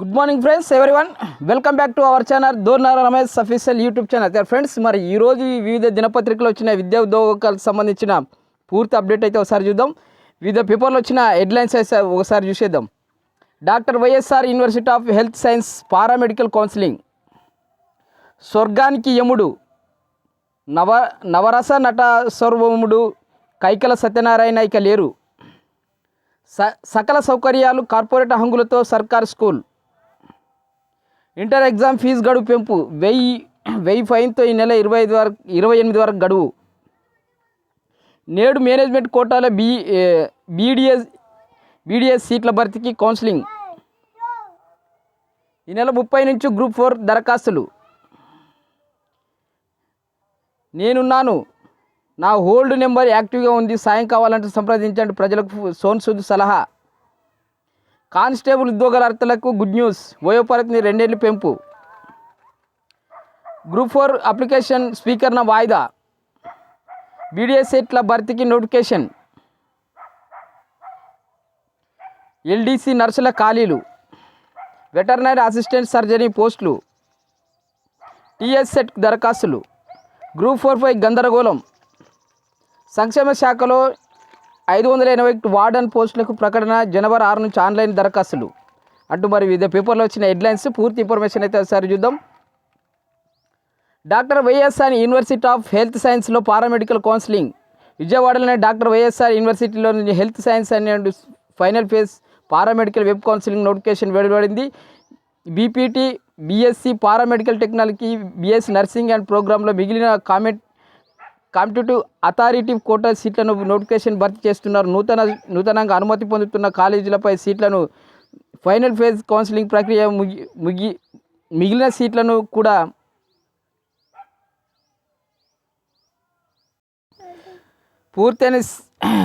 Good morning friends everyone welcome back to our channel Dornara Ramesh official YouTube channel friends మరి ఈరోజు వివిధ దినపత్రికలు వచ్చిన విద్యా ఉద్యోగాలకు సంబంధించిన పూర్తి అప్డేట్ అయితే ఒకసారి చూద్దాం. వివిధ పేపర్లు వచ్చిన హెడ్లైన్స్ అయితే ఒకసారి చూసేద్దాం. Doctor YSR University of Health Science paramedical counselling స్వర్గానికి యముడు నవ నవరస నట సర్వముడు కైకల సత్యనారాయణ ఇక లేరు. స సకల సౌకర్యాలు కార్పొరేట్ హంగులతో సర్కార్ స్కూల్. ఇంటర్ ఎగ్జామ్ ఫీజు గడువు పెంపు. వెయ్యి వెయ్యి ఫైన్తో ఈ నెల ఇరవై ఐదు వరకు ఇరవై ఎనిమిది వరకు గడువు. నేడు మేనేజ్మెంట్ కోటాలో బీ బీడిఎస్ బీడిఎస్ సీట్ల భర్తీకి కౌన్సిలింగ్. ఈ నెల ముప్పై నుంచి గ్రూప్ ఫోర్ దరఖాస్తులు. నేనున్నాను. నా హోల్డ్ నెంబర్ యాక్టివ్గా ఉంది. సాయం కావాలంటే సంప్రదించండి. ప్రజలకు సోన్ సూద్ సలహా. కానిస్టేబుల్ ఉద్యోగార్థులకు గుడ్ న్యూస్. వయోపరిధిని రెండేళ్ళు పెంపు. గ్రూప్ ఫోర్ అప్లికేషన్ స్పీకర్న వాయిదా. బీడీఎస్ సెట్ల భర్తీకి నోటిఫికేషన్. ఎల్డీసీ నర్సుల ఖాళీలు. వెటర్నరీ అసిస్టెంట్ సర్జరీ పోస్టులు. టీఎస్ సెట్ దరఖాస్తులు. గ్రూప్ ఫోర్ పై గందరగోళం. సంక్షేమ శాఖలో ఐదు వందల ఎనభై ఒకటి వార్డన్ పోస్టులకు ప్రకటన జనవరి ఆరు నుంచి ఆన్లైన్ దరఖాస్తులు. అంటూ మరి వివిధ పేపర్లో వచ్చిన హెడ్లైన్స్ పూర్తి ఇన్ఫర్మేషన్ అయితే ఒకసారి చూద్దాం. Doctor YSR University of Health సైన్స్లో పారామెడికల్ కౌన్సిలింగ్. విజయవాడలోని డాక్టర్ వైఎస్ఆర్ యూనివర్సిటీలో health science and final phase paramedical web counselling notification వెలువడింది. BPT BSc paramedical technology BSc nursing and ప్రోగ్రాంలో మిగిలిన కామెంట్ కాంపిటేటివ్ అథారిటీ కోటా సీట్లను నోటిఫికేషన్ భర్తీ చేస్తున్నారు. నూతన నూతనంగా అనుమతి పొందుతున్న కాలేజీలపై సీట్లను ఫైనల్ ఫేజ్ కౌన్సిలింగ్ ప్రక్రియ ముగి ముగి మిగిలిన సీట్లను కూడా పూర్తయిన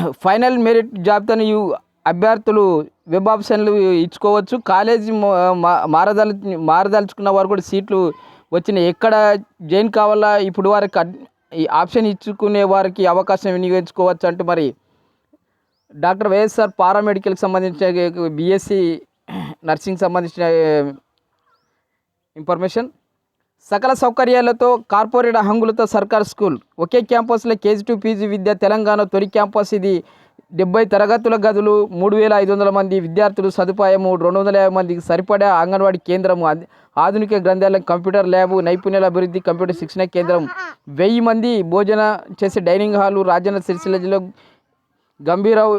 ఫైనల్ మెరిట్ జాబితాను ఈ అభ్యర్థులు వెబ్ ఆప్షన్లు ఇచ్చుకోవచ్చు. కాలేజీ మా- మారదలు మారదలుచుకున్న వారు కూడా సీట్లు వచ్చిన ఎక్కడ జాయిన్ కావాలా ఇప్పుడు వారికి ఈ ఆప్షన్ ఇచ్చుకునే వారికి అవకాశం వినియోగించుకోవచ్చు అంటూ మరి డాక్టర్ వైఎస్ఆర్ పారామెడికల్కి సంబంధించిన బీఎస్సీ నర్సింగ్ సంబంధించిన ఇన్ఫర్మేషన్. సకల సౌకర్యాలతో కార్పొరేట్ హంగులతో సర్కార్ స్కూల్. ఒకే క్యాంపస్లో కేజీ టు పీజీ విద్య తెలంగాణ తొలి క్యాంపస్ ఇది. డెబ్బై తరగతుల గదులు మూడు వేల ఐదు వందల మంది విద్యార్థులు సదుపాయము రెండు వందల యాభై మందికి సరిపడా అంగన్వాడీ కేంద్రము. ఆధునిక గ్రంథాలయం కంప్యూటర్ ల్యాబ్ నైపుణ్యాల అభివృద్ధి కంప్యూటర్ శిక్షణ కేంద్రం. వెయ్యి మంది భోజన చేసే డైనింగ్ హాలు రాజన్న సిరిసిల్ల గంభీరావు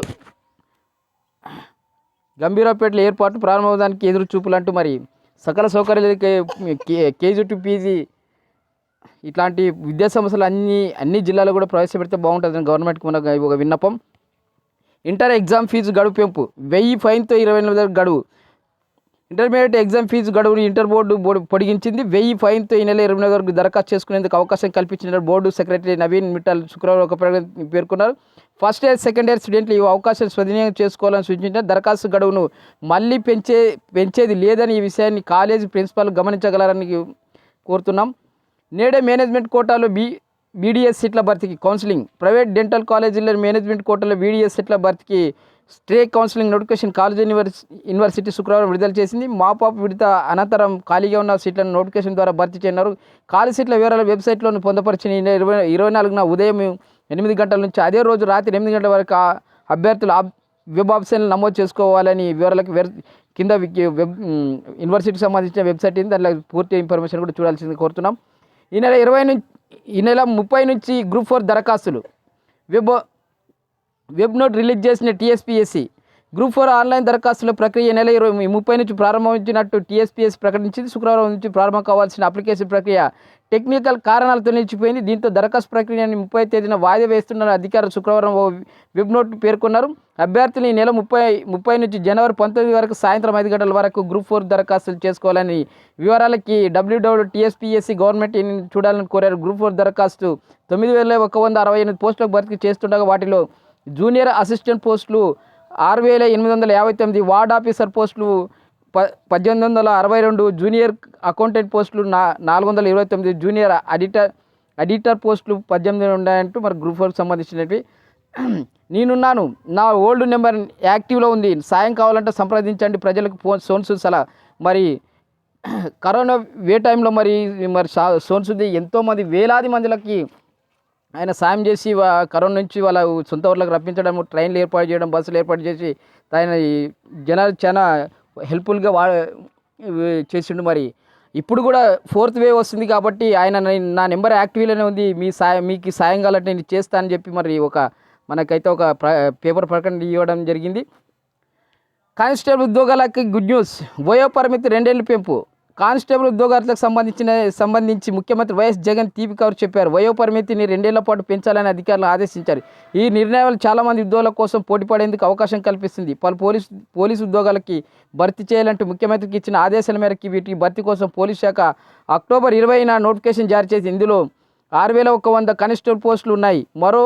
గంభీరావుపేటలో ఏర్పాటు ప్రారంభమవడానికి ఎదురు చూపులు అంటూ మరి సకల సౌకర్యాలు కేజీ టు పీజీ ఇట్లాంటి విద్యా సంస్థలు అన్ని అన్ని జిల్లాలో కూడా ప్రవేశపెడితే బాగుంటుందని గవర్నమెంట్కి మన ఒక విన్నపం. ఇంటర్ ఎగ్జామ్ ఫీజు గడువు పెంపు. వెయ్యి ఫైన్తో ఇరవై ఎనిమిది గడువు. ఇంటర్మీడియట్ ఎగ్జామ్ ఫీజు గడువును ఇంటర్ బోర్డు బోర్డు పొడిగించింది. వెయ్యి ఫైన్తో ఈ నెల ఇరవై వరకు దరఖాస్తు చేసుకునేందుకు అవకాశం కల్పించిన బోర్డు సెక్రటరీ నవీన్ మిట్టల్ శుక్రవారం ఒక ప్రకటన పేర్కొన్నారు. ఫస్ట్ ఇయర్ సెకండ్ ఇయర్ స్టూడెంట్లు ఈ అవకాశం సద్వినియోగం చేసుకోవాలని సూచించిన దరఖాస్తు గడువును మళ్ళీ పెంచే పెంచేది లేదని ఈ విషయాన్ని కాలేజీ ప్రిన్సిపాల్ గమనించగలరని కోరుతున్నాం. నేడే మేనేజ్మెంట్ కోటాలో బీ బీడీఎస్ సీట్ల భర్తీకి కౌన్సిలింగ్. ప్రైవేట్ డెంటల్ కాలేజీల్లో మేనేజ్మెంట్ కోటాలో బీడీఎస్ సీట్ల భర్తీకి stray counselling notification college university university శుక్రవారం విడుదల చేసింది. మాపాప్ విడత అనంతరం ఖాళీగా ఉన్న సీట్లను నోటిఫికేషన్ ద్వారా భర్తీ చేయనున్నారు ఖాళీ సీట్ల వివరాలు వెబ్సైట్లోని పొందపరిచిన నెల ఇరవై ఇరవై నాలుగున ఉదయం ఎనిమిది గంటల నుంచి అదే రోజు రాత్రి ఎనిమిది గంటల వరకు అభ్యర్థులు వెబ్ ఆప్షన్లు నమోదు చేసుకోవాలని వివరాలకు కింద వెబ్ యూనివర్సిటీకి సంబంధించిన వెబ్సైట్ ఉంది. దాంట్లో పూర్తి ఇన్ఫర్మేషన్ కూడా చూడాల్సింది కోరుతున్నాం. ఈ నెల ఇరవై నుంచి ఈ నెల ముప్పై నుంచి గ్రూప్ ఫోర్ దరఖాస్తులు. వెబ్ వెబ్ నోట్ రిలీజ్ చేసిన టీఎస్పీఎస్సి గ్రూప్ ఫోర్ ఆన్లైన్ దరఖాస్తుల ప్రక్రియ నెల ఇరవై ముప్పై నుంచి ప్రారంభించినట్టు టీఎస్పీఎస్ ప్రకటించింది. శుక్రవారం నుంచి ప్రారంభం కావాల్సిన అప్లికేషన్ ప్రక్రియ టెక్నికల్ కారణాలతో నిలిచిపోయింది దీంతో దరఖాస్తు ప్రక్రియను ముప్పై తేదీన వాయిదా వేస్తున్న అధికారులు శుక్రవారం ఓ వెబ్ నోట్ పేర్కొన్నారు. అభ్యర్థులు ఈ నెల ముప్పై ముప్పై నుంచి జనవరి పంతొమ్మిది వరకు సాయంత్రం ఐదు గంటల వరకు గ్రూప్ ఫోర్ దరఖాస్తులు చేసుకోవాలని వివరాలకి డబ్ల్యూడబ్ల్యూ టీఎస్పీఎస్సీ గవర్నమెంట్ చూడాలని కోరారు. గ్రూప్ ఫోర్ దరఖాస్తు తొమ్మిది వేల ఒక వంద అరవై ఎనిమిది పోస్టులకు భర్తీ చేస్తుండగా వాటిలో జూనియర్ అసిస్టెంట్ పోస్టులు ఆరు వేల ఎనిమిది వందల యాభై తొమ్మిది వార్డ్ ఆఫీసర్ పోస్టులు ప పద్దెనిమిది వందల అరవై రెండు జూనియర్ అకౌంటెంట్ పోస్టులు నా నాలుగు వందల ఇరవై తొమ్మిది జూనియర్ అడిటర్ అడిటర్ పోస్టులు పద్దెనిమిది ఉన్నాయంటూ మరి గ్రూప్ ఫోర్కి సంబంధించినవి. నేనున్నాను. నా ఓల్డ్ నెంబర్ యాక్టివ్లో ఉంది. సాయం కావాలంటే సంప్రదించండి. ప్రజలకు ఫోన్ సోన్సు సలహా. మరి కరోనా వే టైంలో మరి మరి సోన్స్ ఉంది ఎంతోమంది వేలాది మందిలకి ఆయన సాయం చేసి వా- కరోనా నుంచి వాళ్ళ సొంత ఊర్లకు రప్పించడం ట్రైన్లు ఏర్పాటు చేయడం బస్సులు ఏర్పాటు చేసి ఆయన జనాలు చాలా హెల్ప్ఫుల్గా వా చేసిండు మరి. ఇప్పుడు కూడా ఫోర్త్ వేవ్ వస్తుంది కాబట్టి ఆయన నా నెంబర్ యాక్టివ్లోనే ఉంది. మీ సాయం మీకు సాయం కావాలంటే నేను చేస్తానని చెప్పి మరి ఒక మనకైతే ఒక ప్ర పేపర్ ప్రకటన ఇవ్వడం జరిగింది. కానిస్టేబుల్ ఉద్యోగాలకి గుడ్ న్యూస్. వయో పరిమితి రెండేళ్ళు పెంపు. కానిస్టేబుల్ ఉద్యోగాలకు సంబంధించిన సంబంధించి ముఖ్యమంత్రి వైఎస్ జగన్ తీపి కవర్ చెప్పారు. వయో పరిమితిని రెండేళ్ళ పాటు పెంచాలని అధికారులు ఆదేశించారు. ఈ నిర్ణయాలు చాలామంది ఉద్యోగుల కోసం పోటీపడేందుకు అవకాశం కల్పిస్తుంది. పలు పోలీసు పోలీసు ఉద్యోగాలకి భర్తీ చేయాలంటూ ముఖ్యమంత్రికి ఇచ్చిన ఆదేశాల మేరకు వీటి భర్తీ కోసం పోలీస్ శాఖ అక్టోబర్ ఇరవైన నోటిఫికేషన్ జారీ చేసి ఇందులో ఆరు వేల ఒక వంద కానిస్టేబుల్ పోస్టులు ఉన్నాయి. మరో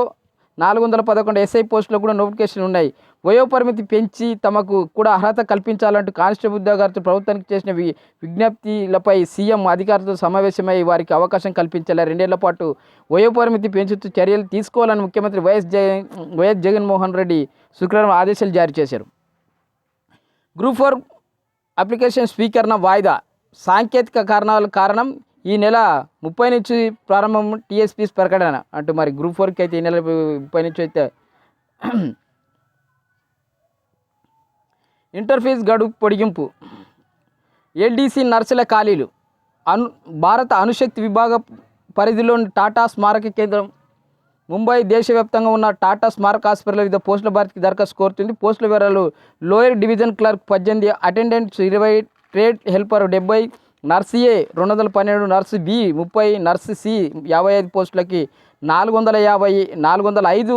నాలుగు వందల పదకొండు ఎస్ఐ పోస్టులు కూడా నోటిఫికేషన్ ఉన్నాయి. వయోపరిమితి పెంచి తమకు కూడా అర్హత కల్పించాలంటూ కానిస్టేబుల్ ఉద్యోగార్థులు ప్రభుత్వానికి చేసిన వి విజ్ఞప్తిలపై సీఎం అధికారులతో సమావేశమై వారికి అవకాశం కల్పించాలి రెండేళ్ళ పాటు వయోపరిమితి పెంచుతూ చర్యలు తీసుకోవాలని ముఖ్యమంత్రి వైఎస్ జగన్ వైఎస్ జగన్మోహన్ రెడ్డి శుక్రవారం ఆదేశాలు జారీ చేశారు. గ్రూప్ ఫోర్ అప్లికేషన్ స్వీకరణ వాయిదా. సాంకేతిక కారణాల కారణం ఈ నెల ముప్పై నుంచి ప్రారంభం టీఎస్పీస్ ప్రకటన అంటూ మరి గ్రూప్ ఫోర్కి అయితే ఈ నెల ముప్పై నుంచి అయితే ఇంటర్ ఫీజు గడువు పొడిగింపు. ఏడీసీ నర్సుల ఖాళీలు. అను భారత అణుశక్తి విభాగ పరిధిలోని టాటా స్మారక కేంద్రం. ముంబై దేశవ్యాప్తంగా ఉన్న టాటా స్మారక హాస్పిటల్ వివిధ పోస్టుల భర్తీకి దరఖాస్తు కోరుతుంది. పోస్టుల వివరాలు లోయర్ డివిజన్ క్లర్క్ పద్దెనిమిది అటెండెంట్స్ ఇరవై ట్రేడ్ హెల్పర్ డెబ్బై నర్సు ఏ రెండు వందల పన్నెండు నర్సు బి ముప్పై నర్సు సి యాభై ఐదు పోస్టులకి నాలుగు వందల యాభై నాలుగు వందల ఐదు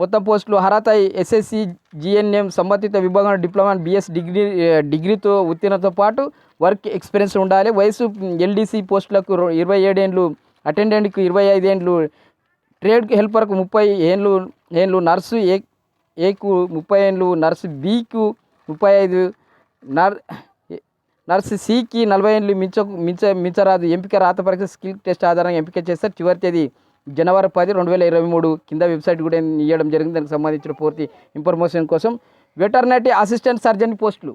మొత్తం పోస్టులు అర్హత ఎస్ఎస్సి జిఎన్ఎం సంబంధిత విభాగంలో డిప్లొమా బిఎస్ డిగ్రీ డిగ్రీతో ఉత్తీర్ణతో పాటు వర్క్ ఎక్స్పీరియన్స్ ఉండాలి. వయసు ఎల్డీసీ పోస్టులకు ఇరవై ఏడేండ్లు అటెండెంట్కు ఇరవై ఐదేండ్లు ట్రేడ్ హెల్పర్కు ముప్పై ఏండ్లు ఏండ్లు నర్సు ఏ ఏకు ముప్పై ఏండ్లు నర్సు బికు ముప్పై ఐదు నర్ నర్సు సికి నలభై ఏండ్లు మించ మించ మించరాదు. ఎంపిక రాత పరీక్ష స్కిల్ టెస్ట్ ఆధారంగా ఎంపిక చేస్తారు. చివరి తేదీ జనవరి పది రెండు వేల ఇరవై మూడు కింద వెబ్సైట్ కూడా ఇవ్వడం జరిగింది. దానికి సంబంధించిన పూర్తి ఇన్ఫర్మేషన్ కోసం వెటర్నరీ అసిస్టెంట్ సర్జన్ పోస్టులు.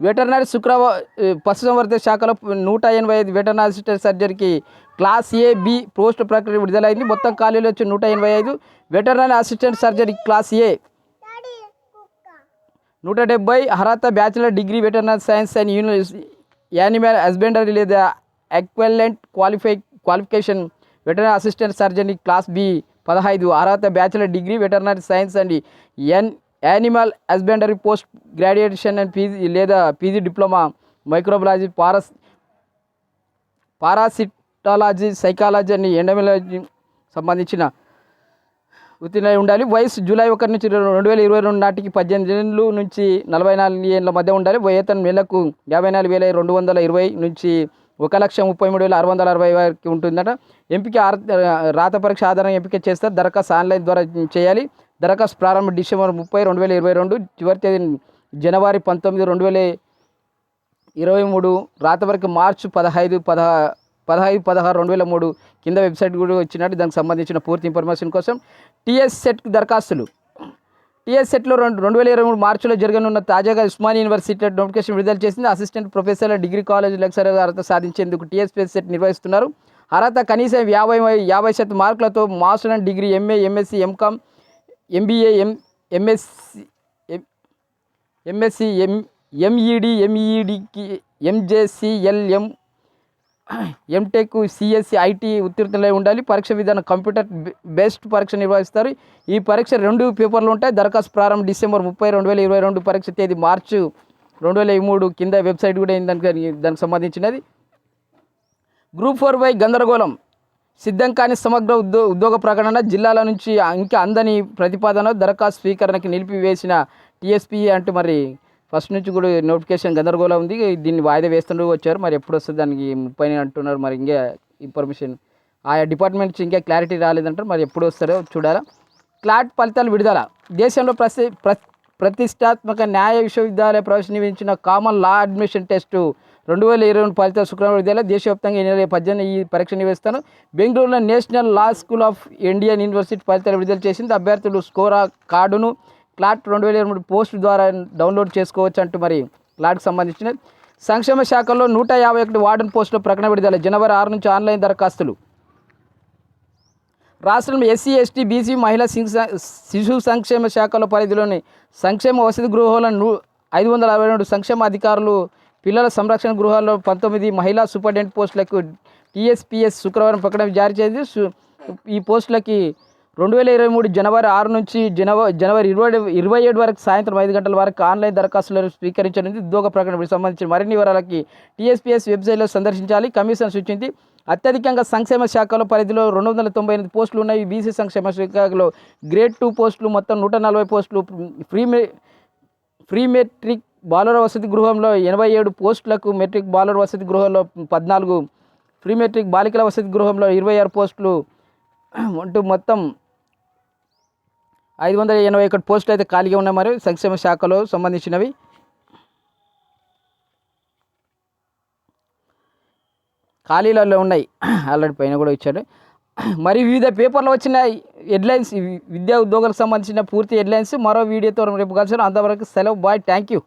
వెటర్నరీ శుక్రవారం పశుసంవర్ధక శాఖలో నూట ఎనభై ఐదు వెటర్నరీ అసిస్టెంట్ సర్జరీకి క్లాస్ ఏ బి పోస్ట్ ప్రక్రియ విడుదలైంది. మొత్తం ఖాళీలు వచ్చి నూట ఎనభై ఐదు veterinary assistant surgery class A? నూట డెబ్బై అర్హత bachelor degree veterinary science and university animal husbandry లేదా equivalent qualify qualification veterinary assistant surgery class B పదహైదు అర్హత bachelor degree veterinary science and in animal husbandry post graduation and PG లేదా PG diploma microbiology paras parasitology psychology and epidemiology సంబంధించిన ఉత్తీర్ణ ఉండాలి. వయసు July ఒకటి నుంచి రెండు వేల ఇరవై రెండు నాటికి పద్దెనిమిది ఏళ్ళు నుంచి నలభై నాలుగు ఏళ్ళ మధ్య ఉండాలి. వేతనం నెలకు యాభై నాలుగు వేల రెండు వందల ఇరవై నుంచి ఒక లక్ష ముప్పై మూడు వేల ఆరు వందల అరవై వరకు ఉంటుందట. ఎంపిక ఆర్- రాత పరీక్ష ఆధారంగా ఎంపిక చేస్తారు. దరఖాస్తు ఆన్లైన్ ద్వారా చేయాలి. దరఖాస్తు ప్రారంభం డిసెంబర్ ముప్పై రెండు వేల ఇరవై రెండు చివరి తేదీ జనవరి పంతొమ్మిది రెండు వేల ఇరవై మూడు రాత వరకు మార్చి పదహైదు పద పదహైదు పదహారు రెండు వేల మూడు కింద వెబ్సైట్ కూడా వచ్చినట్టు. దానికి సంబంధించిన పూర్తి ఇన్ఫర్మేషన్ కోసం టీఎస్ సెట్ దరఖాస్తులు. టీఎస్ సెట్లో రెండు రెండు వేల ఇరవై మూడు మార్చిలో జరగనున్న తాజాగా ఉస్మానియా యూనివర్సిటీ నోటిఫికేషన్ విడుదల చేసింది. అసిస్టెంట్ ప్రొఫెసర్ల డిగ్రీ కాలేజ్ లెక్చరర్ అర్హత సాధించేందుకు టీఎస్ సెట్ నిర్వహిస్తున్నారు. అర్హత కనీసం యాభై యాభై శాతం మార్కులతో master and degree MA MSc MCom MBA M MSc MSc M MEd ఎంఈడికి ఎంజేసిఎల్ఎం MTech CSC IT ఉత్తీర్ణులై ఉండాలి. పరీక్ష విధానం కంప్యూటర్ బేస్డ్ పరీక్ష నిర్వహిస్తారు. ఈ పరీక్ష రెండు పేపర్లు ఉంటాయి. దరఖాస్తు ప్రారంభం డిసెంబర్ ముప్పై రెండు వేల ఇరవై రెండు పరీక్ష తేదీ మార్చి రెండు వేల మూడు కింద వెబ్సైట్ కూడా ఉంది దానికి దానికి సంబంధించినది. గ్రూప్ ఫోర్ బై గందరగోళం. సిద్ధం కాని సమగ్ర ఉద్యో ఉద్యోగ ప్రకటన జిల్లాల నుంచి ఇంకా అందని ప్రతిపాదన దరఖాస్తు స్వీకరణకి నిలిపివేసిన టీఎస్పీ అంటూ మరి ఫస్ట్ నుంచి కూడా నోటిఫికేషన్ గందరగోళం ఉంది. దీన్ని వాయిదా వేస్తుండ్రు వచ్చారు. మరి ఎప్పుడు వస్తుంది? దానికి ముప్పై అంటున్నారు. మరి ఇంకా ఇన్ఫర్మేషన్. ఆయా డిపార్ట్మెంట్స్ ఇంకా క్లారిటీ రాలేదంటారు. మరి ఎప్పుడు వస్తారో చూడాలా. క్లాట్ ఫలితాలు విడుదల. దేశంలో ప్రసి ప్రతిష్టాత్మక న్యాయ విశ్వవిద్యాలయ ప్రవేశ నిర్వహించిన కామన్ లా అడ్మిషన్ టెస్టు రెండు వేల ఇరవై రెండు ఫలితాలు శుక్రవారం విడుదల దేశవ్యాప్తంగా ఈ నెల పద్దెనిమిది ఈ పరీక్ష నిర్వహిస్తాను బెంగళూరులో National Law School of Indian University ఫలితాలు విడుదల చేసింది. అభ్యర్థులు స్కోరా కార్డును క్లాట్ రెండు వేల ఇరవై మూడు పోస్ట్ ద్వారా డౌన్లోడ్ చేసుకోవచ్చు అంటూ మరి క్లాట్కి సంబంధించిన సంక్షేమ శాఖలో నూట యాభై ఒకటి వార్డన్ పోస్టులో ప్రకటన విడుదల. జనవరి ఆరు నుంచి ఆన్లైన్ దరఖాస్తులు. రాష్ట్రంలో ఎస్సీ ఎస్టీ బీసీ మహిళా శిశు సంక్షేమ శాఖల పరిధిలోని సంక్షేమ వసతి గృహాలను ఐదు వందల అరవై రెండు సంక్షేమ అధికారులు పిల్లల సంరక్షణ గృహాల్లో పంతొమ్మిది మహిళా సూపరింటెండెంట్ పోస్టులకు టీఎస్పీఎస్ శుక్రవారం ప్రకటన జారీ చేసింది. ఈ పోస్టులకి రెండు వేల ఇరవై మూడు జనవరి ఆరు నుంచి జనవరి జనవరి ఇరవై ఇరవై ఏడు వరకు సాయంత్రం ఐదు గంటల వరకు ఆన్లైన్ దరఖాస్తులను స్వీకరించనుంది. ఉద్యోగ ప్రకటనకు సంబంధించిన మరిన్ని వివరాలకి టీఎస్పీఎస్ వెబ్సైట్లో సందర్శించాలి. కమిషన్ సూచించింది అత్యధికంగా సంక్షేమ శాఖలో పరిధిలో రెండు వందల తొంభై ఎనిమిది పోస్టులు ఉన్నాయి. బీసీ సంక్షేమ శాఖలో గ్రేడ్ టూ పోస్టులు మొత్తం నూట నలభై పోస్టులు. ఫ్రీ మే ఫ్రీ మెట్రిక్ బాలుర వసతి గృహంలో ఎనభై ఏడు పోస్టులకు మెట్రిక్ బాలుర వసతి గృహంలో పద్నాలుగు ఫ్రీ మెట్రిక్ బాలికల వసతి గృహంలో ఇరవై ఆరు పోస్టులు. అంటూ మొత్తం ఐదు వందల ఎనభై ఒకటి పోస్టులు అయితే ఖాళీగా ఉన్నాయి మరి. సంక్షేమ శాఖలో సంబంధించినవి. ఖాళీలలో ఉన్నాయి. ఆల్రెడీ పైన కూడా ఇచ్చాడు. మరి వివిధ పేపర్లో వచ్చిన హెడ్లైన్స్ విద్యా ఉద్యోగాలకు సంబంధించిన పూర్తి హెడ్లైన్స్ మరో వీడియోతో రేపు కలిసి అంతవరకు సెలవు. బాయ్. Thank you.